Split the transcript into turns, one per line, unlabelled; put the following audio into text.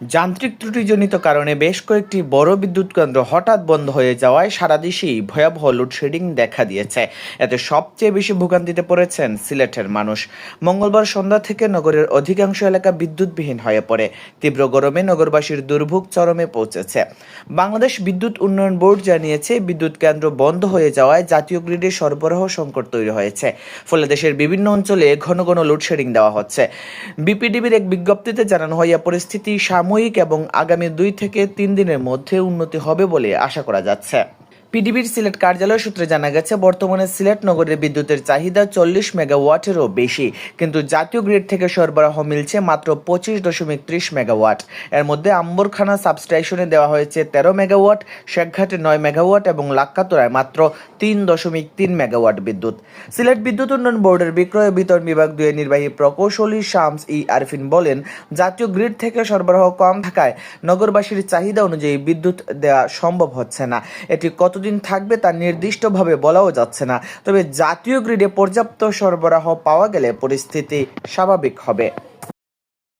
যান্ত্রিক ত্রুটিজনিত কারণে বেশ কয়েকটি বড় বিদ্যুৎ কেন্দ্র হঠাৎ বন্ধ হয়ে যাওয়ায় সারা দেশেই ভয়াবহ লোডশেডিং দেখা দিয়েছে। এতে সবচেয়ে বেশি ভোগান্তিতে পড়েছেন সিলেটের মানুষ। মঙ্গলবার সন্ধ্যা থেকে নগরের অধিকাংশ এলাকা বিদ্যুৎবিহীন হয়ে পড়ে। তীব্র গরমে নগরবাসীর দুর্ভোগ চরমে পৌঁছেছে। বাংলাদেশ বিদ্যুৎ উন্নয়ন বোর্ড জানিয়েছে, বিদ্যুৎ কেন্দ্র বন্ধ হয়ে যাওয়ায় জাতীয় গ্রিডে সরবরাহ সংকট তৈরি হয়েছে। ফলে দেশের বিভিন্ন অঞ্চলে ঘন ঘন লোডশেডিং দেওয়া হচ্ছে। বিপিডিবির এক বিজ্ঞপ্তিতে জানানো হয় পরিস্থিতি পরিস্থিতি সাময়িক এবং আগামী দুই থেকে তিন দিনের মধ্যে উন্নতি হবে বলে আশা করা যাচ্ছে। পিডিবির সিলেট কার্যালয় সূত্রে জানা গেছে, বর্তমানে সিলেট নগরের বিদ্যুতের চাহিদা চল্লিশ মেগাওয়াটেরও বেশি। কিন্তু জাতীয় গ্রিড থেকে সরবরাহ মিলছে মাত্র পঁচিশ দশমিক ত্রিশ মেগাওয়াট। এর মধ্যে আম্বরখানা সাবস্টেশনে দেওয়া হয়েছে তেরো মেগাওয়াট, শেখঘাটে নয় মেগাওয়াট এবং লাক্কাতুরায় মাত্র তিন দশমিক তিন মেগাওয়াট বিদ্যুৎ। সিলেট বিদ্যুৎ উন্নয়ন বোর্ডের বিক্রয় বিতরণ বিভাগ দুয়ের নির্বাহী প্রকৌশলী শামস ই আরফিন বলেন, জাতীয় গ্রিড থেকে সরবরাহ কম থাকায় নগরবাসীর চাহিদা অনুযায়ী বিদ্যুৎ দেওয়া সম্ভব হচ্ছে না। এটি কতদিন থাকবে তা নির্দিষ্টভাবে বলাও যাচ্ছে না। তবে জাতীয় গ্রিডে পর্যাপ্ত সরবরাহ পাওয়া গেলে পরিস্থিতি স্বাভাবিক হবে।